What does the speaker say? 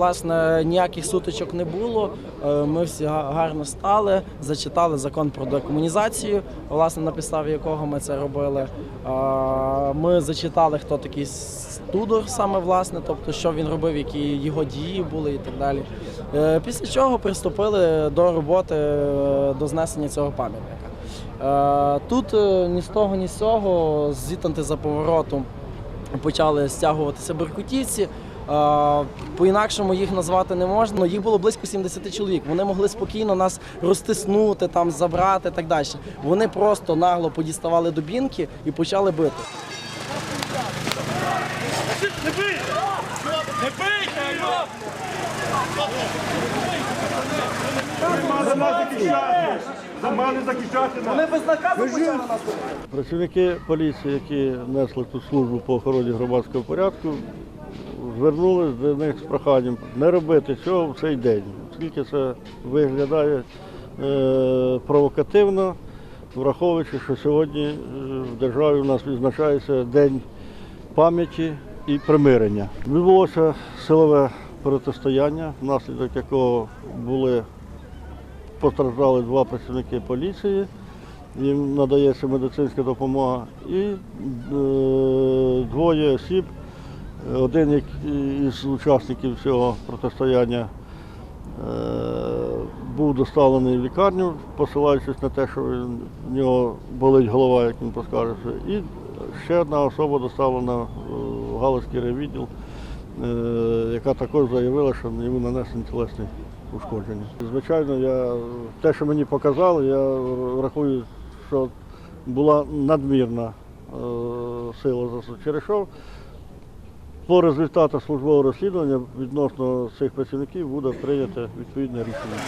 Власне, ніяких сутичок не було. Е, Ми всі гарно стали, зачитали закон про декомунізацію, власне, на підставі якого ми це робили. Ми зачитали, хто такий Студор саме власне, тобто що він робив, які його дії були і так далі. Е, Після чого приступили до роботи е, до знесення цього пам'ятника. Тут ні з того, ні з цього, зітанти за поворотом почали стягуватися беркутівці. По-інакшому їх назвати не можна. Їх було близько 70 чоловік. Вони могли спокійно нас розтиснути, там, забрати і так далі. Вони просто нагло подіставали дубінки і почали бити. Захищати! Мене захищати нас! Вони без наказу почали нас. Працівники поліції, які несли тут службу по охороні громадського порядку, звернулися до них з проханням не робити цього в цей день, оскільки це виглядає е, провокативно, враховуючи, що сьогодні е, в державі у нас відзначається День пам'яті і примирення. Відбулося силове протистояння, внаслідок якого були постраждали два працівники поліції їм надається медицинська допомога. І е, двоє осіб, один із учасників цього протистояння е, був доставлений в лікарню, посилаючись на те, що в нього болить голова, як він поскаржився. І ще одна особа доставлена в Галицький райвідділ, е, яка також заявила, що йому нанесені тілесні ушкодження. Звичайно, я, те, що мені показали, я рахую, що була надмірна е, сила засуду. Через що по результатах службового розслідування відносно цих працівників буде прийнято відповідне рішення.